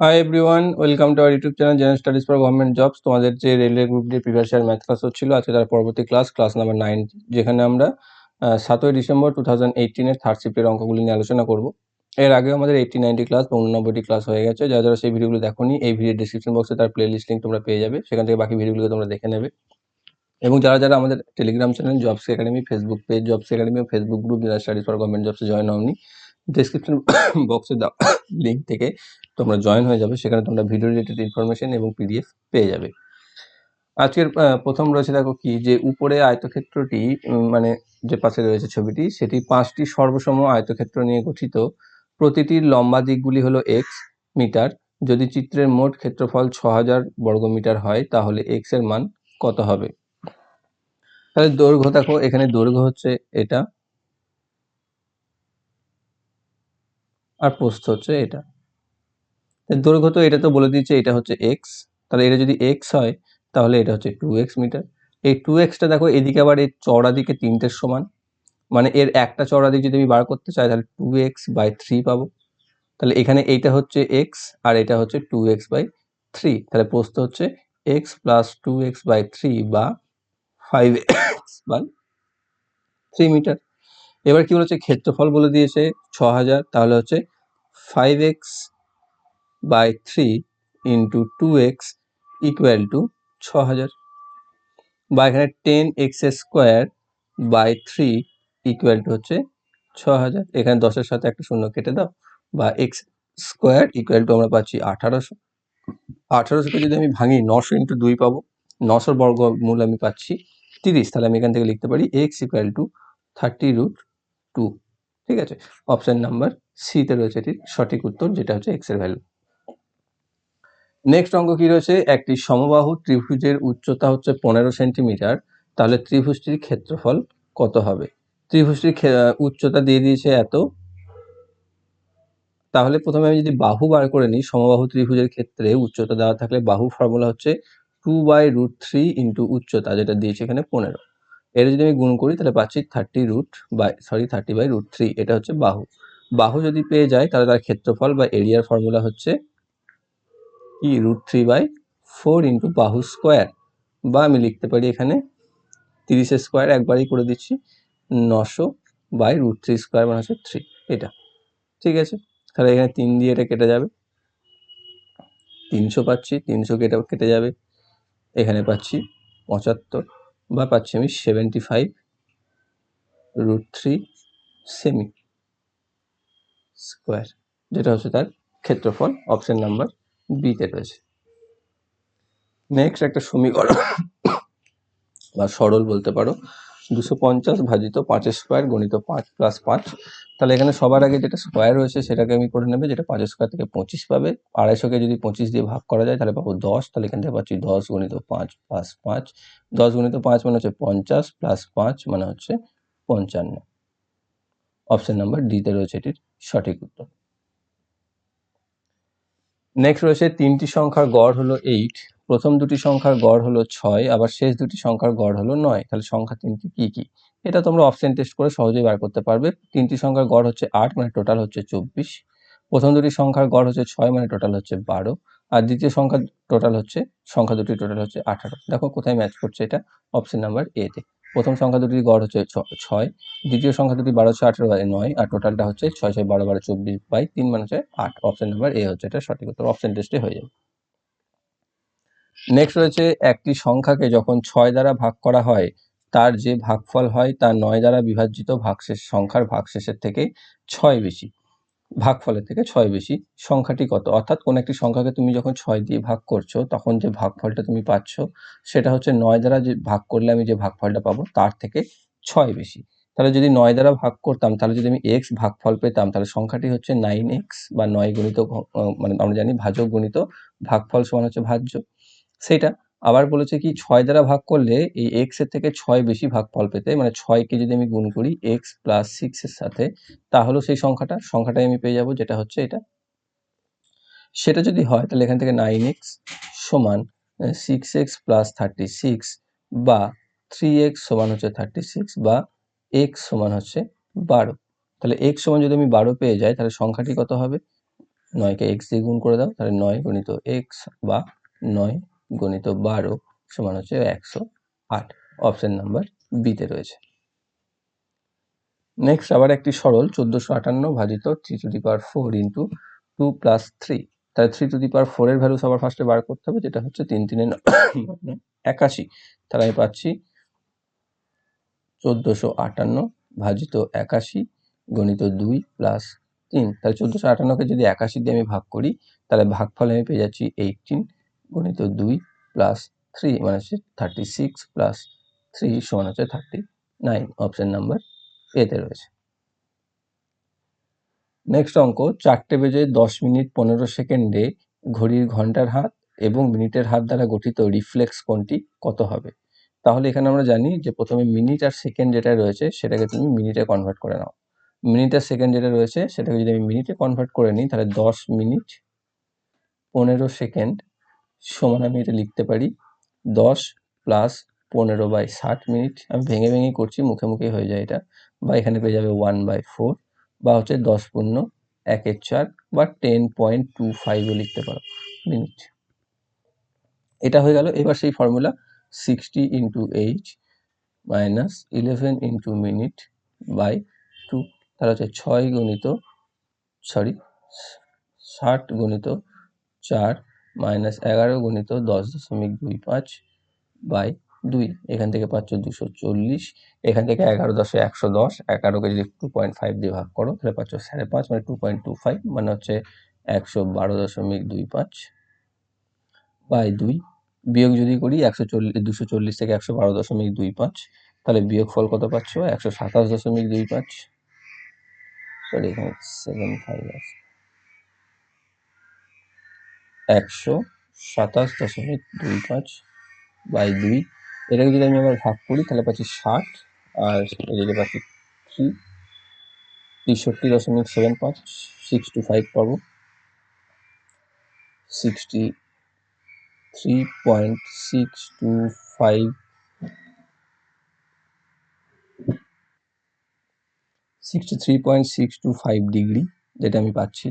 Hi everyone welcome to our YouTube channel general studies for government jobs তোমাদের যে railway group D previous year math class হচ্ছিল, আজকে তার পরবর্তী class class number nine যেখানে আমরা সাতই ডিসেম্বর টু থাউজেন্ড এইটিনের থার্ড শিফটের অঙ্কগুলি নিয়ে আলোচনা করব। এর আগে আমাদের এইটি নাইনটি ক্লাস বা উননব্বইটি ক্লাস হয়ে গেছে। যারা যারা সেই ভিডিওগুলো দেখোনি, এই ভিডিও ডিসক্রিপশন বক্সে তার প্লে লিস্ট লিঙ্ক তোমরা পেয়ে যাবে। সেখান থেকে বাকি ভিডিওগুলো তোমরা দেখে নেবে। এবং যারা যারা আমাদের Telegram channel jobs academy Facebook page jobs academy Facebook group general studies for government জবসে join হওনি ডিসক্রিপশন বক্সে লিঙ্ক থেকে তোমরা জয়েন হয়ে যাবে, সেখানে তোমরা ভিডিও রিলেটেড ইনফরমেশন এবং পিডিএফ পেয়ে যাবে। আজকের প্রথম রয়েছে দেখো কি, যে উপরে আয়তক্ষেত্রটি মানে যে পাশে রয়েছে ছবিটি, সেটি পাঁচটি সর্বসম আয়তক্ষেত্র নিয়ে গঠিত। প্রতিটির লম্বা দিকগুলি হলো এক্স মিটার। যদি চিত্রের মোট ক্ষেত্রফল ছ হাজার বর্গমিটার হয়, তাহলে এক্সের মান কত হবে? তাহলে দৈর্ঘ্য দেখো, এখানে দৈর্ঘ্য হচ্ছে এটা, আর প্রস্থ হচ্ছে এটা। দৈর্ঘ্য তো এটা তো বলে দিয়েছে, এটা হচ্ছে এক্স তাহলে এটা যদি এক্স হয়, তাহলে এটা হচ্ছে টু এক্স মিটার। এই টু এক্সটা দেখো এদিকে আবার এর চওড়া দিকে তিনটের সমান মানে এর একটা চওড়া দিক যদি আমি বার করতে চাই, তাহলে টু এক্স বাই থ্রি পাবো। তাহলে এখানে এইটা হচ্ছে এক্স আর এটা হচ্ছে টু এক্স বাই থ্রি তাহলে প্রস্থ হচ্ছে x plus two x by three বা five x by three metre. এবার কি বলেছে? ক্ষেত্রফল বলে দিয়েছে ছ হাজার তাহলে হচ্ছে five x by three into two x equal to ছ হাজার। বা এখানে ten x square by three equal to হচ্ছে ছ হাজার। এখানে দশের সাথে একটা শূন্য কেটে দাও, বা এক্স স্কোয়ার ইকুয়াল টু আমরা পাচ্ছি আঠারোশো। আঠারোশোকে যদি আমি ভাঙি নশো ইন্টু দুই পাবো, নশোর বর্গমূল আমি পাচ্ছি তিরিশ। তাহলে আমি এখান থেকে লিখতে পারি x equal to thirty root two ঠিক আছে? অপশান নাম্বার সিতে রয়েছে এটির সঠিক উত্তর, যেটা হচ্ছে এক্সের ভ্যালু নেক্সট অঙ্ক কি রয়েছে? একটি সমবাহু ত্রিভুজের উচ্চতা হচ্ছে পনেরো সেন্টিমিটার। তাহলে ত্রিভুজটির ক্ষেত্রফল কত হবে? ত্রিভুজটির উচ্চতা দিয়ে দিয়েছে এত। তাহলে প্রথমে আমি যদি বাহু বার করে নিই, সমবাহু ত্রিভুজের ক্ষেত্রে উচ্চতা দেওয়া থাকলে বাহু ফর্মুলা হচ্ছে two by root three into উচ্চতা, যেটা দিয়েছে এখানে পনেরো। এটা যদি আমি গুণ করি, তাহলে পাচ্ছি thirty root by sorry thirty by root three এটা হচ্ছে বাহু। বাহু যদি পেয়ে যায়, তাহলে তার ক্ষেত্রফল বা এরিয়ার ফর্মুলা হচ্ছে কি root three by four into বাহু স্কোয়ার বা আমি লিখতে পারি এখানে তিরিশের স্কোয়ার একবারই করে দিচ্ছি নশো বাই রুট থ্রি স্কোয়ার মানে হচ্ছে থ্রি এটা। ঠিক আছে? তাহলে এখানে তিন দিয়ে এটা কেটে যাবে। তিনশো পাচ্ছি, তিনশো কেটে কেটে যাবে। এখানে পাচ্ছি পঁচাত্তর বা পাচ্ছি আমি সেভেন্টি ফাইভ রুট থ্রি সেমি স্কোয়ার যেটা হচ্ছে তার ক্ষেত্রফল অপশন নাম্বার বিতে রয়েছে। নেক্সট একটা সমীকরণ, বা সরল বলতে পারো। দুশো পঞ্চাশ ভাজিত পাঁচের স্কোয়ার গণিত পাঁচ প্লাস পাঁচ। তাহলে এখানে সবার আগে যেটা স্কোয়ার রয়েছে সেটাকে আমি করে নেবে, যেটা পাঁচের স্কোয়ার থেকে পঁচিশ পাবে। আড়াইশোকে যদি পঁচিশ দিয়ে ভাগ করা যায়, তাহলে পাবো দশ। তাহলে এখান থেকে পাচ্ছি দশ গণিত পাঁচ প্লাস পাঁচ। দশ গণিত পাঁচ মানে হচ্ছে পঞ্চাশ প্লাস পাঁচ মানে হচ্ছে পঞ্চান্ন। অপশান নাম্বার ডিতে রয়েছে এটির সঠিক উত্তর। নেক্সট রয়েছে তিনটি সংখ্যার গড় হলো এইট প্রথম দুটি সংখ্যার গড় হলো ছয়, আবার শেষ দুটি সংখ্যার গড় হলো নয়। তাহলে সংখ্যা তিনটি কি কি? এটা তোমরা অপশন টেস্ট করে সহজেই বার করতে পারবে। তিনটি সংখ্যার গড় হচ্ছে আট মানে টোটাল হচ্ছে চব্বিশ। প্রথম দুটি সংখ্যার গড় হচ্ছে ছয় মানে টোটাল হচ্ছে বারো। আর দ্বিতীয় সংখ্যা টোটাল হচ্ছে, সংখ্যা দুটি টোটাল হচ্ছে আঠারো। দেখো কোথায় ম্যাচ করছে এটা অপশন নাম্বার এ তে। প্রথম সংখ্যা দুটির গড় হচ্ছে ছয়। দ্বিতীয় সংখ্যা দুটি বারো ছয় আঠারো বাই নয়, আর টোটালটা হচ্ছে ছয় ছয় বারো বারো চব্বিশ বাই তিন মানে হচ্ছে আট। অপশন নাম্বার এ হচ্ছে এটা সঠিক উত্তর। অপশন টেস্টে হয়ে যাবে। নেক্সট রয়েছে একটি সংখ্যাকে যখন ছয় দ্বারা ভাগ করা হয়, তার যে ভাগফল হয় তা নয় দ্বারা বিভাজিত ভাগশেষ, সংখ্যার ভাগশেষের থেকে ছয় বেশি। ভাগফলের থেকে ছয় বেশি সংখ্যাটি কত? অর্থাৎ কোন একটি সংখ্যাকে তুমি যখন ছয় দিয়ে ভাগ করছ, তখন যে ভাগফলটা তুমি পাচ্ছ, সেটা হচ্ছে নয় দ্বারা যে ভাগ করলে আমি যে ভাগফলটা পাবো, তার থেকে ছয় বেশি। তাহলে যদি নয় দ্বারা ভাগ করতাম, তাহলে যদি আমি এক্স ভাগফল পেতাম, তাহলে সংখ্যাটি হচ্ছে নাইন এক্স বা নয় গণিত মানে আমরা জানি ভাজক গণিত ভাগফল সমান হচ্ছে ভাজ্য। সেটা আবার বলেছে কি, ছয় দ্বারা ভাগ করলে এই এক্সের থেকে ছয় বেশি ভাগফল পেতে মানে ছয়কে যদি আমি গুণ করি এক্স প্লাস সিক্স এর সাথে তাহলেও সেই সংখ্যাটা, সংখ্যাটাই আমি পেয়ে যাব, যেটা হচ্ছে এটা। সেটা যদি হয়, তাহলে এখান থেকে নাইন এক্স সমান six x plus thirty six বা থ্রি এক্স সমান হচ্ছে থার্টি সিক্স বা এক্স সমান হচ্ছে বারো। তাহলে এক্স সমান যদি আমি বারো পেয়ে যাই, তাহলে সংখ্যাটি কত হবে? নয়কে এক্স দিয়ে গুণ করে দাও, তাহলে নয় গণিত এক্স বা নয় গণিত বারো সমান হচ্ছে একশো আট। অপশন নাম্বার বিতে রয়েছে। নেক্সট আবার একটি সরল, চোদ্দোশো আটান্ন ভাজিত three to the power four into two plus three তাহলে থ্রি টু দি পাওয়ার ফোরের ভ্যালু সবার ফার্স্টে বার করতে হবে, যেটা হচ্ছে তিন তিনে ন- একাশি। তাহলে আমি পাচ্ছি চোদ্দোশো আটান্ন ভাজিত একাশি গণিত দুই প্লাস তিন। তাহলে চোদ্দোশো আটান্নকে যদি একাশি দিয়ে আমি ভাগ করি, তাহলে ভাগফলে আমি পেয়ে যাচ্ছি এইটিন গণিত দুই প্লাস থ্রি মানে হচ্ছে থার্টি সিক্স প্লাস থ্রি সমান হচ্ছে থার্টি নাইন অপশন নাম্বার এতে রয়েছে। নেক্সট অঙ্ক, চারটে বেজে দশ মিনিট পনেরো সেকেন্ডে ঘড়ির ঘণ্টার হাত এবং মিনিটের হাত দ্বারা গঠিত রিফ্লেক্স কোণটি কত হবে? তাহলে এখানে আমরা জানি যে প্রথমে মিনিট আর সেকেন্ড যেটা রয়েছে সেটাকে তুমি মিনিটে কনভার্ট করে নাও। মিনিট আর সেকেন্ড যেটা রয়েছে সেটাকে যদি আমি মিনিটে কনভার্ট করে নিই তাহলে দশ মিনিট পনেরো সেকেন্ড সমান আমি এটা লিখতে পারি। দশ প্লাস পনেরো বাই ষাট মিনিট। আমি ভেঙে ভেঙে করছি, মুখে মুখে হয়ে যায় এটা। বা এখানে পেয়ে যাবে ওয়ান বাই ফোর বা হচ্ছে দশ পূর্ণ একের চার বা টেন পয়েন্ট টু ফাইভও লিখতে পারো। মিনিট। এটা হয়ে গেল। এবার সেই formula sixty into H minus eleven into minute by two তাহলে হচ্ছে ছয় গণিত সরি ষাট গণিত চার মাইনাস এগারো গণিত দশ দশমিক দুই পাঁচ বাই দুই। এখান থেকে পাচ্ছ দুশো চল্লিশ। এখান থেকে এগারো দশে একশো দশ। এগারোকে যদি টু পয়েন্ট ফাইভ দিয়ে ভাগ করো, তাহলে পাচ্ছ সাড়ে পাঁচ মানে টু পয়েন্ট টু ফাইভ মানে হচ্ছে একশো বারো দশমিক দুই পাঁচ বাই দুই। বিয়োগ যদি করি একশো চল্লিশ দুশো চল্লিশ থেকে একশো বারো দশমিক দুই পাঁচ, তাহলে বিয়োগ ফল কত পাচ্ছ? একশো সাতাশ দশমিক দুই পাঁচ। সরি এখানে সেভেন ফাইভ আছে। একশো সাতাশ দশমিক দুই পাঁচ বাই দুই। এটাকে যদি আমি আবার ভাগ করি, তাহলে পাচ্ছি ষাট। আর এদিকে পাচ্ছি থ্রি তেষট্টি দশমিক সেভেন পাঁচ সিক্স টু ফাইভ পাবো। Sixty three point six two five sixty three point six two five degree যেটা আমি পাচ্ছি।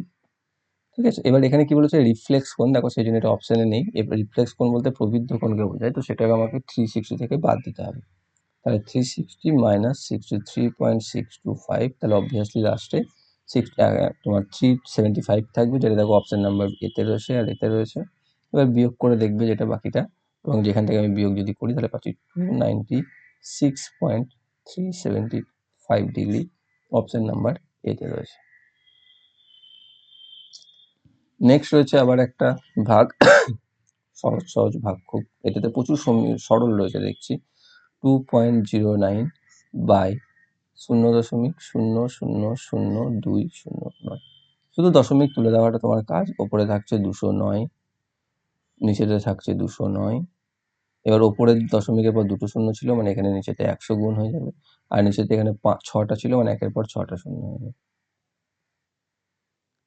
ঠিক আছে? এবার এখানে কি বলেছে? রিফ্লেক্স কোণ দেখো সেই জন্য এটা অপশানে নেই। এবার রিফ্লেক্স কোণ বলতে প্রবৃদ্ধ কোণকে বোঝায়। তো সেটাকে আমাকে থ্রি সিক্সটি থেকে বাদ দিতে হবে। তাহলে three sixty minus sixty three point six two five তাহলে অবভিয়াসলি লাস্টে সিক্স তোমার থ্রি সেভেন্টি ফাইভ থাকবে, যেটা দেখো অপশান নাম্বার এতে রয়েছে আর এতে রয়েছে। এবার বিয়োগ করে দেখবে যেটা বাকিটা। এবং যেখান থেকে আমি বিয়োগ যদি করি, তাহলে পাচ্ছি two ninety six point three seventy five degree option number এতে রয়েছে। নেক্সট রয়েছে আবার একটা ভাগ, সহজ সহজ ভাগ খুব, এটাতে প্রচুর সরল রয়েছে দেখছি। Two point zero nine by শূন্য দশমিক শূন্য শূন্য শূন্য দুই শূন্য নয়। শুধু দশমিক তুলে দেওয়াটা তোমার কাজ, ওপরে থাকছে দুশো নয়, নিচেতে থাকছে দুশো নয়। এবার ওপরের দশমিকের পর দুটো শূন্য ছিল মানে এখানে নিচেতে একশো গুণ হয়ে যাবে, আর নিচেতে এখানে পাঁচ ছটা ছিল মানে একের পর ছটা শূন্য হয়ে যাবে।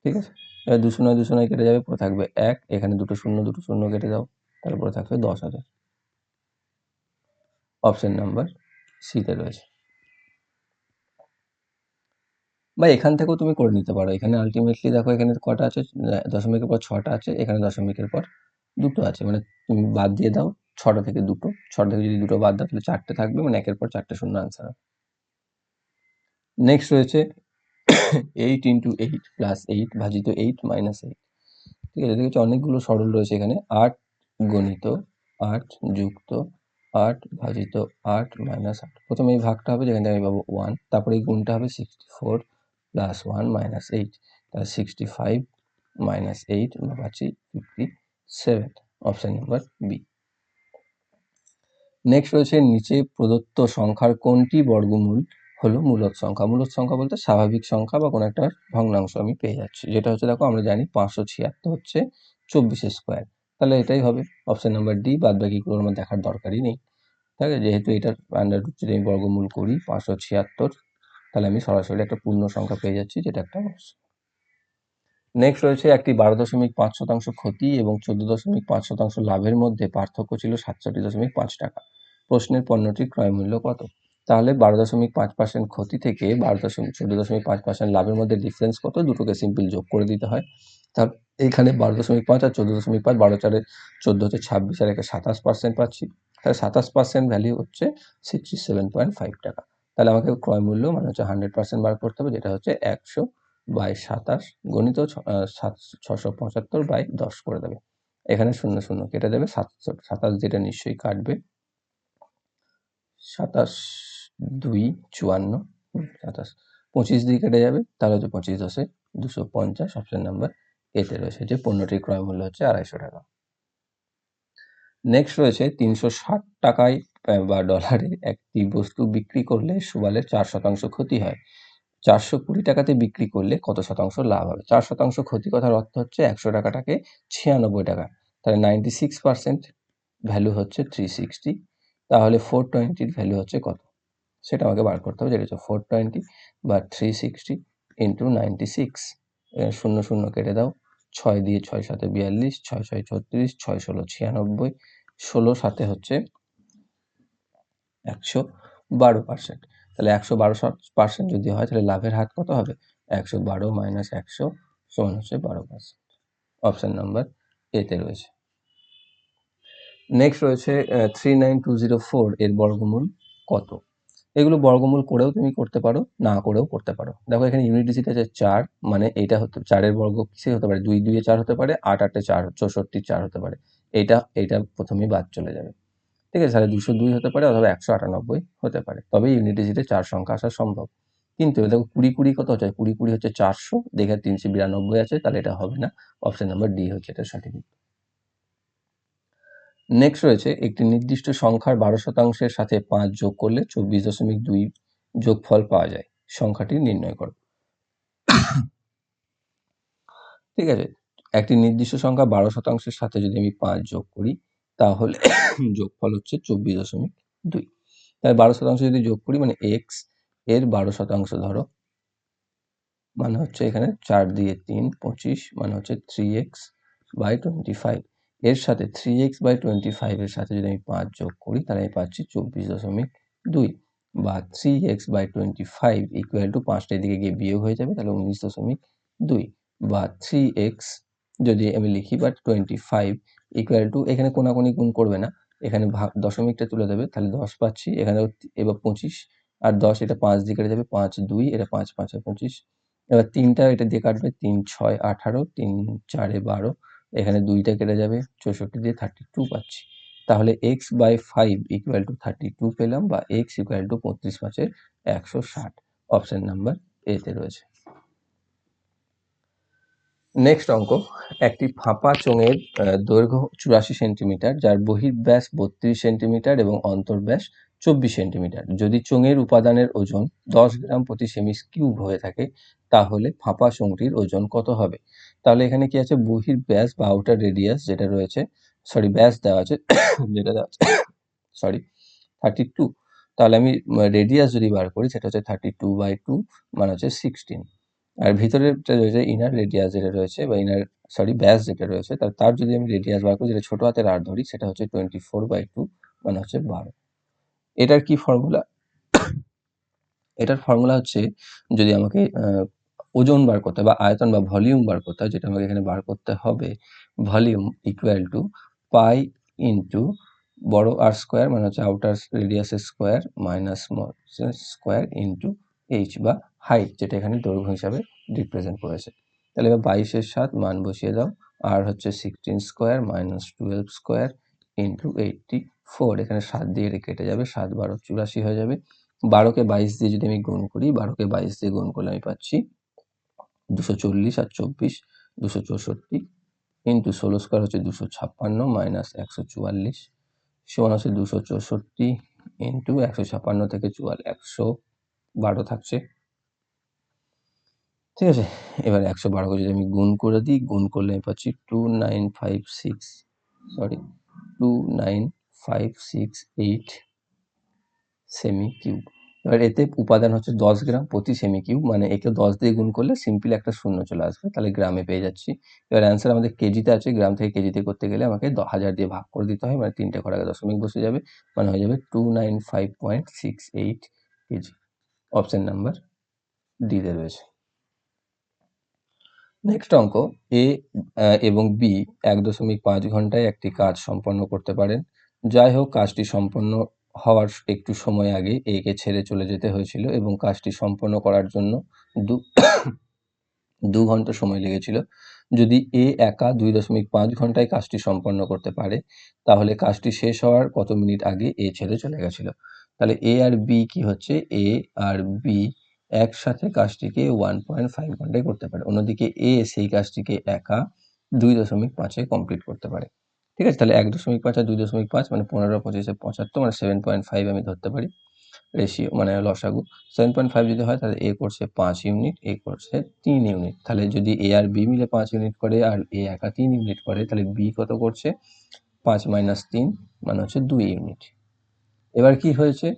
ঠিক আছে? এবার দুশো নয় দুশো নয় কেটে যাবে, পরে থাকবে এক। এখানে দুটো শূন্য দুটো শূন্য কেটে দাও তারপরে থাকবে দশ হাজার। অপশন নাম্বার সিতে রয়েছে। বা এখান থেকেও তুমি করে নিতে পারো। এখানে আলটিমেটলি দেখো, এখানে কটা আছে? দশমিকের পর ছটা আছে, এখানে দশমিকের পর দুটো আছে। মানে তুমি বাদ দিয়ে দাও ছটা থেকে দুটো। ছটা থেকে যদি দুটো বাদ দাও, তাহলে চারটে থাকবে মানে একের পর চারটে শূন্য আনসার হবে। নেক্সট রয়েছে eight into eight plus eight ভাজিত এইট মাইনাস এইট ঠিক আছে, দেখেছি অনেকগুলো সরল রয়েছে এখানে। আট গণিত, আট যুক্ত, আট ভাজিত আট মাইনাস আট। প্রথমে এই ভাগটা হবে যেখান আমি পাবো ওয়ান তারপরে এই গুণটা হবে sixty four plus one minus eight তাহলে সিক্সটি ফাইভ মাইনাস এইট আমরা পাচ্ছি fifty seven option number B next রয়েছে নিচে প্রদত্ত সংখ্যার কোনটি বর্গমূল? হলো মূলদ সংখ্যা। মূলদ সংখ্যা বলতে স্বাভাবিক সংখ্যা বা কোনো একটা ভগ্নাংশ আমি পেয়ে যাচ্ছি। যেটা হচ্ছে দেখো আমরা জানি পাঁচশো ছিয়াত্তর হচ্ছে চব্বিশের স্কোয়ার। তাহলে এটাই হবে। অপশান নাম্বার ডি বাদ বাকিগুলো আমার দেখার দরকারই নেই। ঠিক আছে? যেহেতু এটার আন্ডার রুট যদি আমি বর্গমূল করি পাঁচশো ছিয়াত্তর, তাহলে আমি সরাসরি একটা পূর্ণ সংখ্যা পেয়ে যাচ্ছি, যেটা একটা নেক্সট রয়েছে একটি বারো দশমিক পাঁচ শতাংশ ক্ষতি এবং চোদ্দ দশমিক পাঁচ শতাংশ লাভের মধ্যে পার্থক্য ছিল সাতষট্টি দশমিক পাঁচ টাকা। প্রশ্নের পণ্যটির ক্রয় মূল্য কত? তাহলে বারো দশমিক পাঁচ পার্সেন্ট ক্ষতি থেকে বারো দশমিক চোদ্দ দশমিক পাঁচ পার্সেন্ট লাভের মধ্যে ডিফারেন্স কত? দুটোকে সিম্পল যোগ করে দিতে হয়। তার এখানে বারো দশমিক পাঁচ আর চোদ্দ দশমিক পাঁচ, বারো চারে চোদ্দ হচ্ছে ছাব্বিশ আর একে সাতাশ পার্সেন্ট পাচ্ছি। তাহলে সাতাশ পার্সেন্ট ভ্যালু হচ্ছে সিক্সটি সেভেন পয়েন্ট ফাইভ টাকা। তাহলে আমাকে ক্রয় মূল্য মানে হচ্ছে হান্ড্রেড পার্সেন্ট বার করতে হবে, যেটা হচ্ছে একশো বাই সাতাশ গণিত ছশো পঁচাত্তর বাই দশ করে দেবে। এখানে শূন্য শূন্য কেটে দেবে সাতশো সাতাশ যেটা নিশ্চয়ই কাটবে, সাতাশ দুই, চুয়ান্ন সাতাশ। পঁচিশ দিয়ে কেটে যাবে, তাহলে হচ্ছে পঁচিশ দশে দুশো পঞ্চাশ অপশন নাম্বার এতে রয়েছে যে পণ্যটির ক্রয় মূল্য হচ্ছে আড়াইশো টাকা। নেক্সট রয়েছে তিনশো ষাট টাকায় বা ডলারে একটি বস্তু বিক্রি করলে সুবালের চার শতাংশ ক্ষতি হয়। চারশো কুড়ি টাকাতে বিক্রি করলে কত শতাংশ লাভ হবে? চার শতাংশ ক্ষতি কথার অর্থ হচ্ছে একশো টাকাটাকে ছিয়ানব্বই টাকা। তাহলে নাইনটি সিক্স পার্সেন্ট ভ্যালু হচ্ছে থ্রি সিক্সটি তাহলে ফোর টোয়েন্টির ভ্যালু হচ্ছে কত? সেটা আমাকে বার করতে হবে, যেটা হচ্ছে ফোর টোয়েন্টি বা three sixty into ninety six শূন্য শূন্য কেটে দাও, ছয় দিয়ে ছয় সাথে বিয়াল্লিশ, ছয় ছয় ছত্রিশ, ছয় ষোলো ছিয়ানব্বই, ষোলো সাথে হচ্ছে একশো বারো পার্সেন্ট তাহলে একশো বারো পার্সেন্ট যদি হয়, তাহলে লাভের হার কত হবে? একশো বারো মাইনাস একশো সমান হচ্ছে বারো পার্সেন্ট অপশান নাম্বার এতে রয়েছে। নেক্সট রয়েছে three nine two zero four এর বর্গমূল কত? এগুলো বর্গমূল করেও তুমি করতে পারো, না করেও করতে পারো। দেখো এখানে ইউনিট ডিজিট আছে চার মানে এটা হতে, চারের বর্গ কিসে হতে পারে, দুই, দুইয়ে চার হতে পারে, আট, আটে চার, চৌষট্টি, চার হতে পারে। এইটা এইটা প্রথমেই বাদ চলে যাবে। ঠিক আছে, তাহলে দুশো দুই হতে পারে অথবা একশো আটানব্বই হতে পারে। তবে ইউনিট চার সংখ্যা আসা সম্ভব। কিন্তু দেখো কুড়ি কুড়ি কত হচ্ছে? কুড়ি কুড়ি হচ্ছে চারশো, দেখে তিনশো বিরানব্বই আছে, তাহলে এটা হবে না। অপশন নাম্বার ডি হচ্ছে এটা সঠিক। নেক্সট রয়েছে একটি নির্দিষ্ট সংখ্যার বারো শতাংশের সাথে পাঁচ যোগ করলে চব্বিশ দশমিক দুই যোগফল পাওয়া যায়। সংখ্যাটি নির্ণয় করো। ঠিক আছে? একটি নির্দিষ্ট সংখ্যা বারো শতাংশের সাথে যদি আমি পাঁচ যোগ করি, তাহলে যোগফল হচ্ছে চব্বিশ দশমিক দুই। তাই বারো শতাংশ যদি যোগ করি মানে এক্সের বারো শতাংশ ধরো মানে হচ্ছে এখানে চার দিয়ে তিন পঁচিশ মানে হচ্ছে three x by twenty five এর সাথে থ্রি এক্স বাই টোয়েন্টি ফাইভের সাথে যদি আমি পাঁচ যোগ করি, তাহলে আমি পাচ্ছি চব্বিশ দশমিক দুই। বা three x by twenty five equal to পাঁচটার দিকে গিয়ে বিয়োগ হয়ে যাবে, তাহলে উনিশ দশমিক দুই। বা থ্রি এক্স যদি আমি লিখি বা টোয়েন্টি ফাইভ ইকুয়াল টু এখানে কোনাকুনি গুণ করবে না, এখানে দশমিকটা তুলে দেবে, তাহলে দশ পাচ্ছি এখানে এবার পঁচিশ, আর দশ এটা পাঁচ দিয়ে কেটে যাবে, পাঁচ দুই, এটা পাঁচ, পাঁচে পঁচিশ। এবার তিনটা এটা দিয়ে কাটবে, তিন, ছয়, আঠারো, তিন, চারে বারো এখানে দুইটা কেটে যাবে, চৌষট্টি দিয়ে থার্টি টু পাচ্ছি। তাহলে x by five equal to thirty two পেলাম বা এক্স ইকুয়াল টু পঁয়ত্রিশ পাঁচের একশো ষাট। অপশন নাম্বার এতে রয়েছে। নেক্সট অঙ্ক, একটি ফাঁপা চোঙের দৈর্ঘ্য চুরাশি সেন্টিমিটার, যার বহির্ব্যাস বত্রিশ সেন্টিমিটার এবং অন্তর্ব্যাস চব্বিশ সেন্টিমিটার। যদি চোঙের উপাদানের ওজন দশ গ্রাম প্রতি সেমি কিউব হয়ে থাকে, তাহলে ফাঁপা চোঙটির ওজন কত হবে? তাহলে এখানে কি আছে? বহির ব্যাস বা আউটার রেডিয়াস যেটা রয়েছে সরি ব্যাস দেওয়া আছে, যেটা দেওয়া আছে সরি থার্টি টু তাহলে আমি রেডিয়াস যদি বার করি, সেটা হচ্ছে থার্টি টু বাই টু মানে হচ্ছে সিক্সটিন আর ভিতরের রয়েছে ইনার রেডিয়াস যেটা রয়েছে, বা ইনার সরি ব্যাস যেটা রয়েছে তার তার যদি আমি রেডিয়াস বার করি, যেটা ছোটো হাতের আর ধরি, সেটা হচ্ছে টোয়েন্টি ফোর বাই টু মানে হচ্ছে বারো। এটার কি ফর্মুলা এটার ফর্মুলা হচ্ছে, যদি আমাকে ওজন বার করতে বা আয়তন বা ভলিউম বার করতে হয়, যেটা আমাকে এখানে বার করতে হবে। Volume equal to pi into বড় আর স্কোয়ার মানে হচ্ছে outer radius square minus square into H বা হাইট যেটা এখানে দৈর্ঘ্য হিসাবে রিপ্রেজেন্ট করেছে। তাহলে এবার বাইশের সাত মান বসিয়ে দাও। আর হচ্ছে sixteen square minus twelve square into eighty four এখানে সাত দিয়ে এটা কেটে যাবে, সাত বারো চুরাশি হয়ে যাবে। বারোকে বাইশ দিয়ে যদি আমি গুণ করি, বারোকে বাইশ দিয়ে গুণ করলে আমি পাচ্ছি দুশো চল্লিশ আর চব্বিশ, দুশো চৌষট্টি ইন্টু ষোলো স্কোয়ার হচ্ছে দুশো ছাপ্পান্ন মাইনাস একশো চুয়াল্লিশ। সমান হচ্ছে দুশো চৌষট্টি ইন্টু একশো ছাপ্পান্ন থেকে চুয়াল একশো বারো থাকছে। ঠিক আছে, এবার একশো বারোকে যদি আমি গুণ করে দিই, গুণ করলে আমি পাচ্ছি two nine five six, sorry, two nine five six eight semi cube. এবার এতে উপাদান হচ্ছে দশ গ্রাম প্রতি সেমি কিউব মানে একে দশ দিয়ে গুণ করলে সিম্পল একটা শূন্য চলে আসবে, তাহলে গ্রামে পেয়ে যাচ্ছি। এবার অ্যান্সার আমাদের কেজিতে আছে, গ্রাম থেকে কেজিতে করতে গেলে আমাকে হাজার দিয়ে ভাগ করে দিতে হয় মানে তিনটে ঘর আগে দশমিক বসে যাবে মানে হয়ে যাবে two nine five point six eight kg option number ডিতে রয়েছে। নেক্সট অঙ্ক এ এবং বি এক দশমিক পাঁচ ঘন্টায় একটি কাজ সম্পন্ন করতে পারেন। যাই হোক, কাজটি সম্পন্ন হওয়ার একটু সময় আগে একে ছেড়ে চলে যেতে হয়েছিল এবং কাজটি সম্পন্ন করার জন্য দু দু ঘণ্টা সময় লেগেছিল। যদি এ একা দুই দশমিক পাঁচ ঘন্টায় কাজটি সম্পন্ন করতে পারে, তাহলে কাজটি শেষ হওয়ার কত মিনিট আগে এ ছেড়ে চলে গেছিল? তাহলে এ আর বি কি হচ্ছে? এ আর বি একসাথে কাজটিকে ওয়ান পয়েন্ট ফাইভ ঘন্টায় করতে পারে। অন্যদিকে এ সেই কাজটিকে একা দুই দশমিক পাঁচে কমপ্লিট করতে পারে। ঠিক আছে? তাহলে এক দশমিক পাঁচ আর দুই দশমিক পাঁচ মানে পনেরো, পঁচিশে পঁচাত্তর মানে সেভেন পয়েন্ট ফাইভ আমি ধরতে পারি রেশিও মানে লসাগু। সেভেন পয়েন্ট ফাইভ যদি হয়, তাহলে এ করছে পাঁচ ইউনিট এ করছে তিন ইউনিট তাহলে যদি এ আর বি মিলে পাঁচ ইউনিট করে আর এ একা তিন ইউনিট করে, তাহলে বি কত করছে? পাঁচ মাইনাস তিন মানে হচ্ছে দুই ইউনিট এবার কি হয়েছে?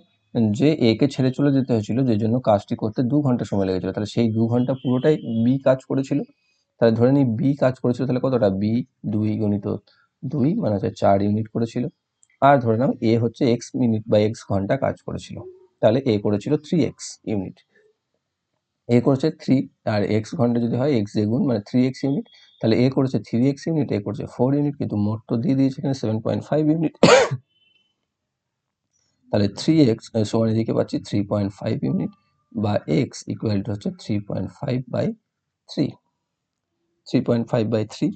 যে এ কে ছেড়ে চলে যেতে হয়েছিল, যে জন্য কাজটি করতে দু ঘণ্টা সময় লেগেছিল। তাহলে সেই দু ঘণ্টা পুরোটাই বি কাজ করেছিল। তাহলে ধরে নিই বি কাজ করেছিল, তাহলে কতটা? বি দুই গণিত দুই মানে হচ্ছে চার ইউনিট করেছিল। আর ধরে নাও এ হচ্ছে এক্স মিনিট বা এক্স ঘণ্টা কাজ করেছিল। তাহলে এ করেছিল থ্রি এক্স ইউনিট এ করেছে থ্রি আর এক্স ঘণ্টা যদি হয় এক্স দ্বিগুণ মানে থ্রি এক্স ইউনিট তাহলে এ করেছে থ্রি এক্স ইউনিট এ করেছে ফোর ইউনিট কিন্তু মোট তো দিয়ে দিয়েছে এখানে সেভেন পয়েন্ট ফাইভ ইউনিট তাহলে থ্রি এক্স সমান এদিকে পাচ্ছি থ্রি পয়েন্ট ফাইভ ইউনিট বা এক্স ইকুয়াল টু হচ্ছে three point five by three three point five by three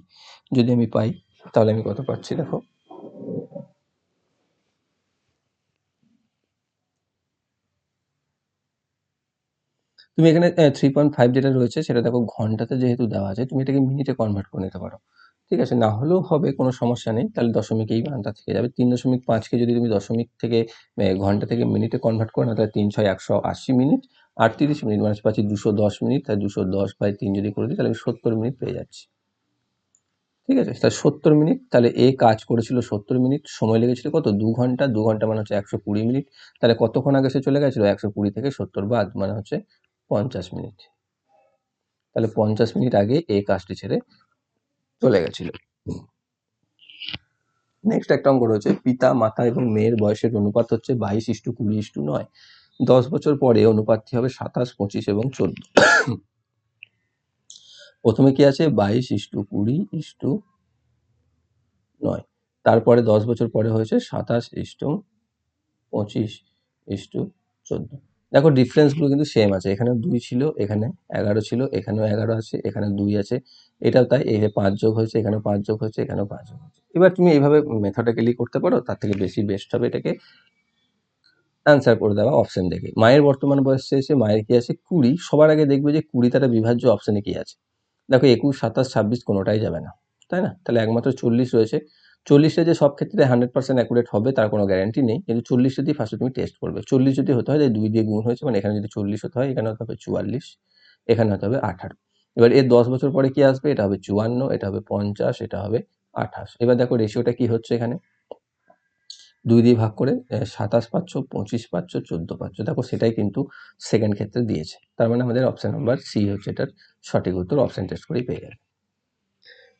যদি আমি পাই তাহলে আমি কত পাচ্ছি, দেখো। তুমি এখানে থ্রি পয়েন্ট ফাইভ যেটা রয়েছে, সেটা দেখো ঘন্টাতে যেহেতু দেওয়া আছে, তুমি এটাকে মিনিটে কনভার্ট করে নিতে পারো। ঠিক আছে, না হলেও হবে, কোনো সমস্যা নেই, তাহলে দশমিকেই মানটা থেকে যাবে। তিন দশমিক পাঁচকে যদি তুমি দশমিক থেকে ঘণ্টা থেকে মিনিটে কনভার্ট করো না তাহলে তিন, ছয়, একশো আশি মিনিট আর তিরিশ মিনিট মানে পাচ্ছি দুশো দশ মিনিট তাহলে দুশো দশ বাই তিন যদি করে দিই, তাহলে আমি সত্তর মিনিট পেয়ে যাচ্ছি। ঠিক আছে? তাহলে সত্তর মিনিট, তাহলে এ কাজ করেছিল সত্তর মিনিট, সময় লেগেছিল কত? দু ঘণ্টা দু ঘণ্টা মানে হচ্ছে একশো কুড়ি মিনিট। তাহলে কতক্ষণ আগে সে চলে গেছিল? একশো কুড়ি থেকে সত্তর বাদ মানে হচ্ছে পঞ্চাশ মিনিট। তাহলে পঞ্চাশ মিনিট আগে এই কাজটি ছেড়ে চলে গেছিল। নেক্সট একটা অঙ্ক রয়েছে। পিতা, মাতা এবং মেয়ের বয়সের অনুপাত হচ্ছে বাইশ ইস্টু কুড়ি ইস্টু নয়। দশ বছর পরে অনুপাতটি হবে সাতাশ, পঁচিশ এবং চোদ্দ। প্রথমে কি আছে? বাইশ ইস্টু কুড়ি ইস্টু নয়। তারপরে দশ বছর পরে হয়েছে সাতাশ ইস্টু পঁচিশ ইস্টু চোদ্দ। দেখো ডিফারেন্সগুলো কিন্তু সেম আছে। এখানে দুই ছিল, এখানে এগারো ছিল, এখানেও এগারো আছে, এখানে দুই আছে। এটাও তাই এখানে পাঁচ যোগ হয়েছে, এখানেও পাঁচ যোগ হয়েছে, এখানেও পাঁচ যোগ হয়েছে। এবার তুমি এইভাবে মেথডাক্যালি করতে পারো, তার থেকে বেশি বেস্ট হবে এটাকে অ্যান্সার করে দেওয়া অপশন দেখে। মায়ের বর্তমান বয়স চেয়েছে, মায়ের কি আছে? কুড়ি। সবার আগে দেখবে যে কুড়ি তারা বিভাজ্য অপশানে কি আছে। দেখো একুশ, সাতাশ, ছাব্বিশ কোনোটাই যাবে না, তাই না? তাহলে একমাত্র চল্লিশ রয়েছে। চল্লিশে যে সব ক্ষেত্রে হান্ড্রেড পার্সেন্ট অ্যাকুরেট হবে, তার কোনো গ্যারান্টি নেই, কিন্তু চল্লিশ দিয়ে ফার্স্টে তুমি টেস্ট করবে। চল্লিশ যদি হতে হয় দুই দিয়ে গুণ হয়েছে মানে এখানে যদি চল্লিশ হতে হয়, এখানে হতে হবে চুয়াল্লিশ, এখানে হতে হবে আঠারো। এবার এর দশ বছর পরে কি আসবে? এটা হবে চুয়ান্ন, এটা হবে পঞ্চাশ, এটা হবে আঠাশ। এবার দেখো রেশিওটা কি হচ্ছে এখানে? দুই দিয়ে ভাগ করে সাতাশ পাচ্ছ পঁচিশ পাচ্ছ চোদ্দ পাচ্ছ দেখো, সেটাই কিন্তু সেকেন্ড ক্ষেত্রে দিয়েছে। তার মানে আমাদের অপশান নাম্বার সি হচ্ছে এটার সঠিক উত্তর অপশান টেস্ট করেই পেয়ে যাবে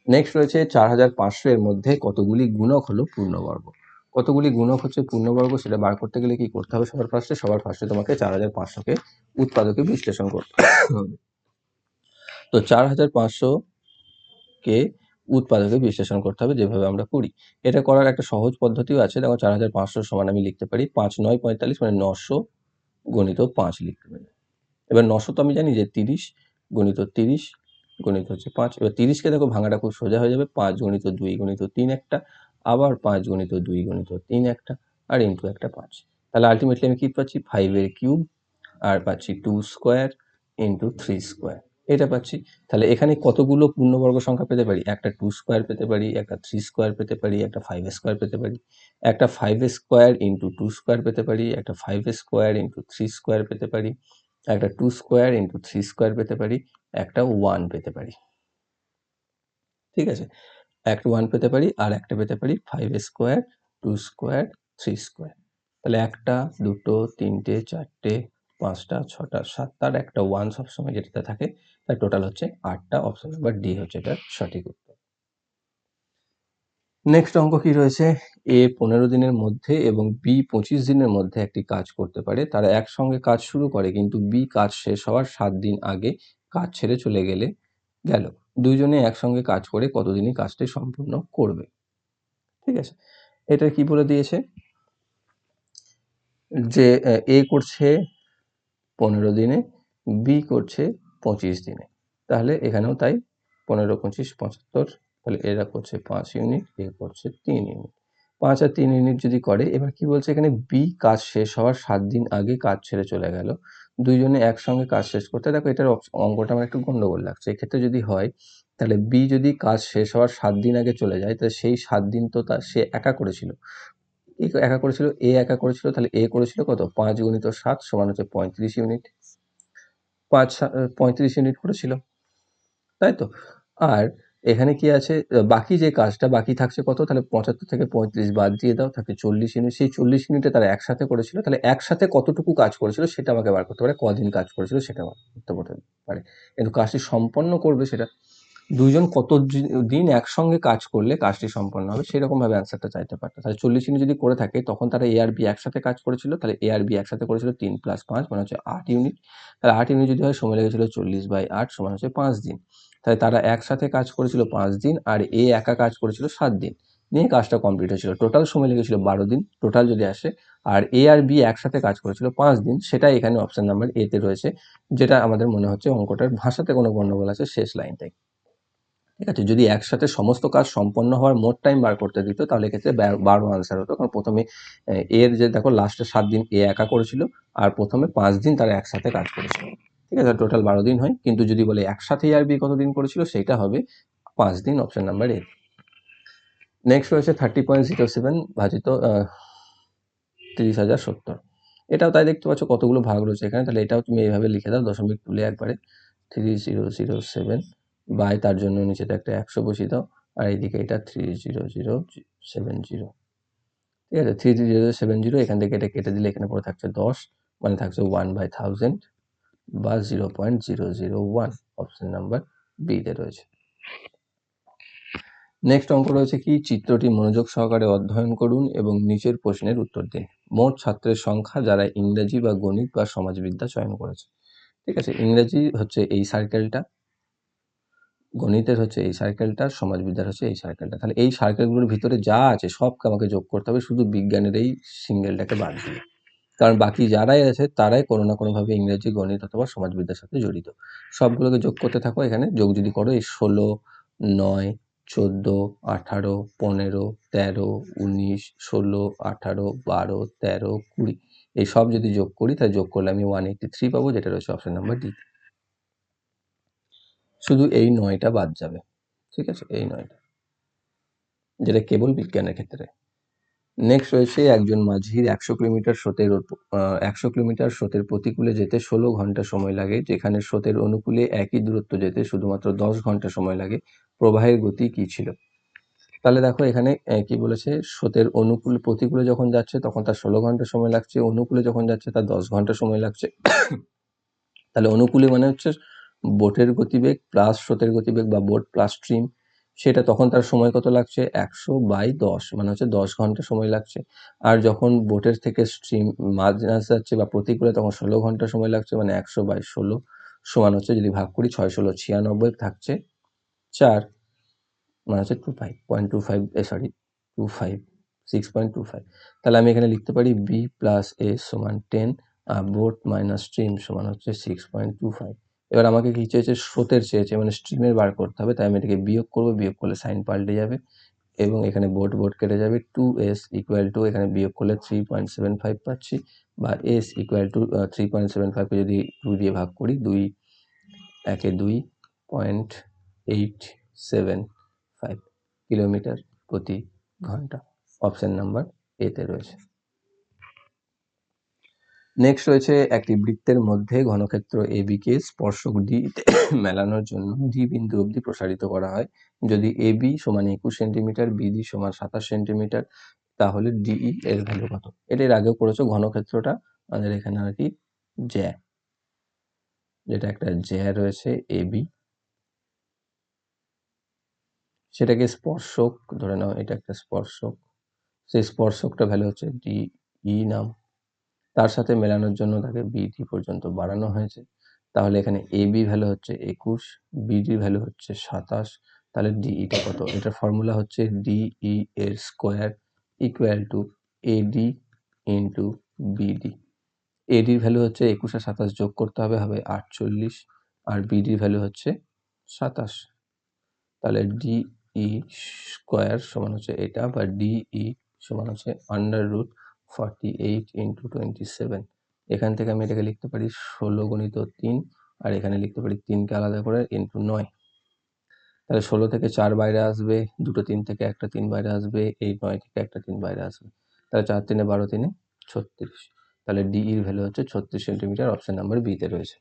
নেক্সট রয়েছে চার হাজার পাঁচশো এর মধ্যে কতগুলি গুণক হলো পূর্ণবর্গ? কতগুলি গুণক হচ্ছে পূর্ণবর্গ সেটা বার করতে গেলে কি করতে হবে সবার ফার্স্টে সবার ফার্স্টে তোমাকে চার হাজার পাঁচশোকে উৎপাদকে বিশ্লেষণ করতে হবে। তো চার হাজার পাঁচশোকে উৎপাদকে বিশ্লেষণ করতে হবে যেভাবে আমরা করি। এটা করার একটা সহজ পদ্ধতিও আছে। দেখো চার হাজার পাঁচশো সমান আমি লিখতে পারি। পাঁচ নয় পঁয়তাল্লিশ মানে নশো গণিত পাঁচ লিখতে পারি। এবার নশো তো আমি জানি যে তিরিশ, গণিত তিরিশ, গণিত হচ্ছে পাঁচ। এবার তিরিশকে দেখো ভাঙাটা খুব সোজা হয়ে যাবে। পাঁচ গণিত দুই, গণিত তিন একটা। আবার পাঁচ গণিত দুই, গণিত তিন একটা আর ইন্টু একটা পাঁচ। তাহলে আলটিমেটলি আমি কী পাচ্ছি? ফাইভের কিউব আর পাচ্ছি two square into three square এটা পাচ্ছি। তাহলে এখানে কতগুলো পূর্ণবর্গ সংখ্যা পেতে পারি? একটা টু স্কোয়ার পেতে পারি, একটা থ্রি স্কোয়ার পেতে পারি, একটা ফাইভ স্কোয়ার পেতে পারি। একটা five square into two square পেতে পারি, একটা five square into three square পেতে পারি, একটা two square into three square পেতে পারি, একটা ওয়ান পেতে পারি। ঠিক আছে? একটা ওয়ান পেতে পারি আর একটা পেতে পারি five square two square three square তাহলে একটা, দুটো, তিনটে, চারটে পাঁচটা, ছটা সাতটার একটা ওয়ান সবসময় যেটাতে থাকে, তার টোটাল হচ্ছে আটটা অপশন নাম্বার ডি হচ্ছে এটার সঠিক উত্তর। নেক্সট অঙ্ক কি রয়েছে? এ পনেরো দিনের মধ্যে এবং বি পঁচিশ দিনের মধ্যে একটি কাজ করতে পারে। তারা একসঙ্গে কাজ শুরু করে, কিন্তু বি কাজ শেষ হওয়ার সাত দিন আগে কাজ ছেড়ে চলে গেলে গেল। দুইজনে একসঙ্গে কাজ করে কতদিনই কাজটি সম্পূর্ণ করবে? ঠিক আছে? এটা কি বলে দিয়েছে? যে এ করছে পনেরো দিনে বি করছে পঁচিশ দিনে। তাহলে এখানেও তাই পনেরো, পঁচিশ, পঁচাত্তর, তাহলে এরা করছে পাঁচ ইউনিট এ করছে তিন ইউনিট পাঁচ আর তিন ইউনিট যদি করে, এবার কি বলছে এখানে বি কাজ শেষ হওয়ার সাত দিন আগে কাজ ছেড়ে চলে গেল। দুইজনে একসঙ্গে কাজ শেষ করতে, দেখো এটার অঙ্কটা আমার একটু গন্ডগোল লাগছে। এক্ষেত্রে যদি হয়, তাহলে বি যদি কাজ শেষ হওয়ার সাত দিন আগে চলে যায়, তাহলে সেই সাত দিন তো তার সে একা করেছিল। এ একা করেছিল, এ একা করেছিল, তাহলে এ করেছিল কত? পাঁচ গুণিত সাত সমান হচ্ছে পঁয়ত্রিশ ইউনিট। পাঁচ পঁয়ত্রিশ ইউনিট করেছিল। তাই তো? আর এখানে কি আছে? বাকি যে কাজটা বাকি থাকছে কত? তাহলে পঁচাত্তর থেকে পঁয়ত্রিশ বাদ দিয়ে দাও, থাকে চল্লিশ ইউনিট। সেই চল্লিশ ইউনিটে তারা একসাথে করেছিল, তাহলে একসাথে কতটুকু কাজ করেছিল সেটা আমাকে বার করতে পারে। কদিন কাজ করেছিল সেটা করতে পারে। কিন্তু কাজটি সম্পন্ন করবে সেটা দুইজন কত দিন একসঙ্গে কাজ করলে কাজটি সম্পন্ন হবে, সেরকমভাবে অ্যান্সারটা চাইতে পারতো। তাহলে চল্লিশ ইউনিট যদি করে থাকে, তখন তারা এ আর বি একসাথে কাজ করেছিল, তাহলে এ আর বি একসাথে করেছিল তিন প্লাস পাঁচ মানে হচ্ছে আট ইউনিট তাহলে আট ইউনিট যদি হয়, সময় লেগেছিল চল্লিশ বাই আট, সমান হচ্ছে পাঁচ দিন। তাই তারা একসাথে কাজ করেছিল পাঁচ দিন, আর এ একা কাজ করেছিল সাত দিন। নিয়ে কাজটা কমপ্লিট হয়েছিল। টোটাল সময় লেগেছিল বারো দিন টোটাল যদি আসে, আর এ আর বি একসাথে কাজ করেছিল পাঁচ দিন, সেটাই এখানে অপশান নাম্বার এতে রয়েছে, যেটা আমাদের মনে হচ্ছে অঙ্কটার ভাষাতে কোনো গণ্ডগোল আছে, শেষ লাইনটাই ঠিক আছে? যদি একসাথে সমস্ত কাজ সম্পন্ন হওয়ার মোট টাইম বার করতে দিত, তাহলে ক্ষেত্রে বারো আনসার হতো। কারণ প্রথমে এর যে দেখো লাস্টে সাত দিন এ একা করেছিল, আর প্রথমে পাঁচ দিন তারা একসাথে কাজ করেছিল। ঠিক আছে? টোটাল বারো দিন হয়। কিন্তু যদি বলে একসাথে আর বি কতদিন করেছিল, সেটা হবে পাঁচ দিন অপশন নাম্বার এ। নেক্সট রয়েছে থার্টি পয়েন্ট জিরো সেভেন ভাজিত তিরিশ হাজার সত্তর। এটাও তাই দেখতে পাচ্ছ, কতগুলো ভাগ রয়েছে এখানে। তাহলে এটাও তুমি এইভাবে লিখে দাও, দশমিক তুলে একবারে three zero zero seven. By তার জন্য নিচেতে একটা একশো বসিয়ে দাও, আর এইদিকে এটা three zero zero seven zero ঠিক আছে three three zero seven zero এখান থেকে এটা কেটে দিলে এখানে পরে থাকছে দশ মানে থাকছে ওয়ান বাই থাউজেন্ড বা zero point zero zero one option number বিতে রয়েছে। নেক্সট অঙ্ক রয়েছে কি? চিত্রটি মনোযোগ সহকারে অধ্যয়ন করুন এবং নিচের প্রশ্নের উত্তর দিন। মোট ছাত্রের সংখ্যা যারা ইংরেজি বা গণিত বা সমাজবিদ্যা চয়ন করেছে। ঠিক আছে, ইংরেজি হচ্ছে এই সার্কেলটা গণিতের হচ্ছে এই সার্কেলটা সমাজবিদ্যার হচ্ছে এই সার্কেলটা তাহলে এই সার্কেলগুলোর ভিতরে যা আছে সবকে আমাকে যোগ করতে হবে শুধু বিজ্ঞানের এই সিঙ্গেলটাকে বাদ দিয়ে। কারণ বাকি যারাই আছে তারাই কোনো না কোনোভাবে ইংরেজি, গণিত অথবা সমাজবিদ্যার সাথে জড়িত। সবগুলোকে যোগ করতে থাকো এখানে। যোগ যদি করো, এই ষোলো, নয়, চোদ্দ, আঠারো, পনেরো, তেরো, উনিশ, ষোলো, আঠারো, বারো, তেরো, কুড়ি, এই সব যদি যোগ করি, তাহলে যোগ করলে আমি ওয়ান এইটটি থ্রি পাবো, যেটা রয়েছে অপশন নাম্বার ডি শুধু এই নয়টা বাদ যাবে। ঠিক আছে? এই নয়টা। যেটা কেবল বিজ্ঞানের ক্ষেত্রে। নেক্সট রয়েছে একজন মাঝির একশো কিলোমিটার স্রোতের একশো কিলোমিটার স্রোতের প্রতিকূলে যেতে ষোলো ঘণ্টা সময় লাগে, যেখানে স্রোতের অনুকূলে একই দূরত্ব যেতে শুধুমাত্র দশ ঘণ্টা সময় লাগে। প্রবাহের গতি কি ছিল? তাহলে দেখো এখানে কি বলেছে? স্রোতের অনুকূল প্রতিকূলে যখন যাচ্ছে, তখন তার ষোলো ঘণ্টা সময় লাগছে। অনুকূলে যখন যাচ্ছে, তার দশ ঘণ্টা সময় লাগছে। তাহলে অনুকূলে মানে হচ্ছে বোটের গতিবেগ প্লাস স্রোতের গতিবেগ বা বোট প্লাস স্ট্রিম সেটা তখন তার সময় কত লাগছে? একশো বাই দশ মানে হচ্ছে দশ ঘণ্টা সময় লাগছে। আর যখন বোটের থেকে স্ট্রিম মাঝ যাচ্ছে বা প্রতিকূলে তখন ষোলো ঘণ্টা সময় লাগছে মানে একশো বাই ষোলো সমান হচ্ছে যদি ভাগ করি ছয় ষোলো ছিয়ানব্বই থাকছে চার মানে হচ্ছে two five point two five এ sorry two five six point two five তাহলে আমি এখানে লিখতে পারি বি প্লাস এ সমান টেন আর বোট মাইনাস স্ট্রিম সমান হচ্ছে সিক্স পয়েন্ট টু ফাইভ এবার আমাকে কী চেয়েছে? স্রোতের চেয়েছে মানে স্ট্রিমের বার করতে হবে, তাই আমি এটাকে বিয়োগ করব, বিয়োগ করলে সাইন পাল্টে যাবে এবং এখানে বোট বোট কেটে যাবে। টু এস ইকুয়াল টু এখানে বিয়োগ করলে থ্রি পয়েন্ট সেভেন ফাইভ পাচ্ছি বা S equal to three point seven ফাইভকে যদি টু দিয়ে ভাগ করি, দুই, একে দুই point eight seven five kilometre প্রতি ঘণ্টা। অপশান নাম্বার এতে রয়েছে। নেক্সট রয়েছে একটি বৃত্তের মধ্যে ঘনক্ষেত্র এ বিকে স্পর্শক ডি মেলানোর জন্য ডি বিন্দু অবধি প্রসারিত করা হয়। যদি এ বি সমান একুশ সেন্টিমিটার বিডি সমান সাতাশ সেন্টিমিটার, তাহলে ডিই এর ভ্যালু কত? এটা এর আগেও করেছ, ঘনক্ষেত্রটা আমাদের এখানে আর কি জ্যা। যেটা একটা জ্যা রয়েছে এ বি সেটাকে স্পর্শক, ধরে নাও এটা একটা স্পর্শক। সেই স্পর্শকটা ভ্যালু হচ্ছে ডি ই নাম। তার সাথে মেলানোর জন্য তাকে বিটি পর্যন্ত বাড়ানো হয়েছে। তাহলে এখানে এ বি ভ্যালু হচ্ছে একুশ বিডি ভ্যালু হচ্ছে সাতাশ, তাহলে ডিইটা কত? এটার ফর্মুলা হচ্ছে ডিই এর square equal to AD into BD এডির value হচ্ছে একুশ আর সাতাশ যোগ করতে হবে হবে আটচল্লিশ, আর বিডির ভ্যালু হচ্ছে সাতাশ। তাহলে ডিই স্কোয়ার সমান হচ্ছে এটা, বা ডিই সমান হচ্ছে under root forty eight into twenty seven এখান থেকে আমি এটাকে লিখতে পারি ষোলো গণিত তিন, আর এখানে লিখতে পারি তিনকে আলাদা করে ইন্টু নয়। তাহলে ষোলো থেকে চার বাইরে আসবে, দুটো তিন থেকে একটা তিন বাইরে আসবে এই নয় থেকে একটা তিন বাইরে আসবে। তাহলে চার তিনে বারো তিনে ছত্রিশ। তাহলে ডিইর ভ্যালু হচ্ছে ছত্রিশ সেন্টিমিটার অপশন নাম্বার বিতে রয়েছে।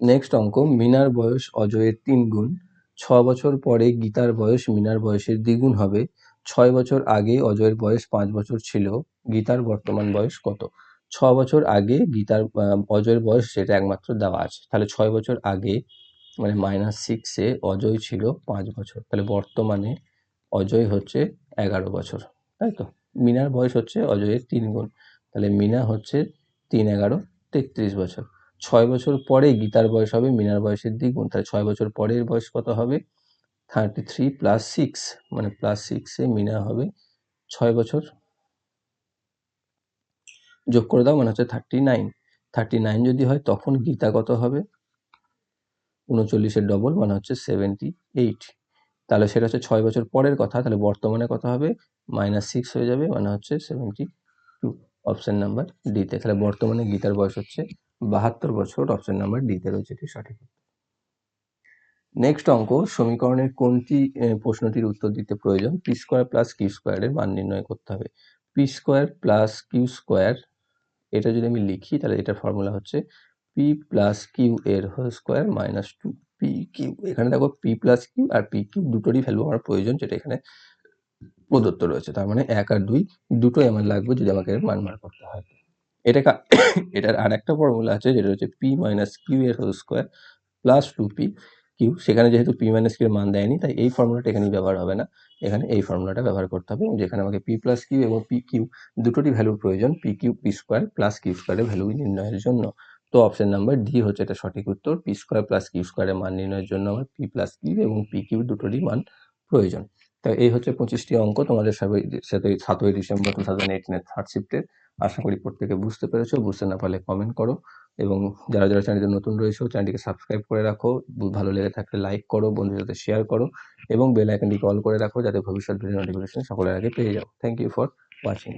নেক্সট অঙ্ক, মিনার বয়স অজয়ের তিন গুণ। ছ বছর পরে গীতার বয়স মিনার বয়সের দ্বিগুণ হবে। ছয় বছর আগে অজয়ের বয়স পাঁচ বছর ছিল। গীতার বর্তমান বয়স কত? ছ বছর আগে গীতার অজয়ের বয়স সেটা একমাত্র দেওয়া আছে। তাহলে ছয় বছর আগে মানে মাইনাস সিক্সে অজয় ছিল পাঁচ বছর। তাহলে বর্তমানে অজয় হচ্ছে এগারো বছর। তাই তো? মিনার বয়স হচ্ছে অজয়ের তিন গুণ। তাহলে মিনা হচ্ছে তিন এগারো তেত্রিশ বছর। ছয় বছর পরে গীতার বয়স হবে, মিনার বয়সের দ্বিগুণ। তাহলে ছয় বছর পরের বয়স কত হবে? থার্টি থ্রি প্লাস সিক্স মানে প্লাস সিক্সে মিনা হবে ছয় বছর। যোগ করে দাও মানে হচ্ছে থার্টি নাইন থার্টি নাইন যদি হয়, তখন গীতা কত হবে? উনচল্লিশের ডবল মানে হচ্ছে সেভেন্টি এইট তাহলে সেটা হচ্ছে ছয় বছর পরের কথা, তাহলে বর্তমানে কত হবে? মাইনাস সিক্স হয়ে যাবে মানে হচ্ছে সেভেন্টি টু অপশন নাম্বার ডিতে তাহলে বর্তমানে গীতার বয়স হচ্ছে বাহাত্তর বছর অপশন নাম্বার ডিতে রয়েছে এটি সঠিক। নেক্সট অঙ্ক, সমীকরণের কোনটি প্রশ্নটির উত্তর দিতে প্রয়োজন? পি স্কোয়ার প্লাস কিউ স্কোয়ারের মান নির্ণয় করতে হবে। P square plus Q square এটা যদি আমি লিখি, তাহলে এটার ফর্মুলা হচ্ছে পি প্লাস কিউ এর whole square minus two P Q এখানে দেখো পি প্লাস কিউ আর পি কিউ দুটোরই ভ্যালু আমার প্রয়োজন, যেটা এখানে প্রদত্ত রয়েছে। তার মানে এক আর দুই, দুটোই আমার লাগবে যদি আমাকে মান বার করতে হয়। এটা এটার আর একটা ফর্মুলা আছে, যেটা হচ্ছে পি মাইনাস কিউ এর whole square plus two P Q সেখানে যেহেতু পি মাইনাস কিউ মান দেয়নি, তাই এই ফর্মুলাটা এখানে ব্যবহার হবে না। এখানে এই ফর্মুলাটা ব্যবহার করতে হবে, যেখানে আমাকে পি প্লাস কিউ এবং পি কিউ দুটোরই ভ্যালুর প্রয়োজন P Q P square plus Q স্কোয়ারের ভ্যালু নির্ণয়ের জন্য। তো অপশন নাম্বার ডি হচ্ছে এটা সঠিক উত্তর পি স্কোয়ার প্লাস কিউ স্কোয়ারের মান নির্ণয়ের জন্য আমার পি প্লাস কিউ এবং পি কিউ দুটোরই মান প্রয়োজন। তো এই হচ্ছে পঁচিশটি অঙ্ক, তোমাদের সবাই সাথে সাতই ডিসেম্বর টু থাউজেন্ড এইটিনের থার্ড শিফটের আশা করি প্রত্যেকে বুঝতে পেরেছ, বুঝতে না পারলে কমেন্ট করো। এবং যারা যারা চ্যানেলটি নতুন রয়েছে চ্যানেলটিকে সাবস্ক্রাইব করে রাখো ভালো লেগে থাকলে লাইক করো, বন্ধুদের সাথে শেয়ার করো এবং বেল আইকনটি কল করে রাখো, যাতে ভবিষ্যৎ ভিডিও নোটিফিকেশন সকলের আগে পেয়ে যাও। Thank you for watching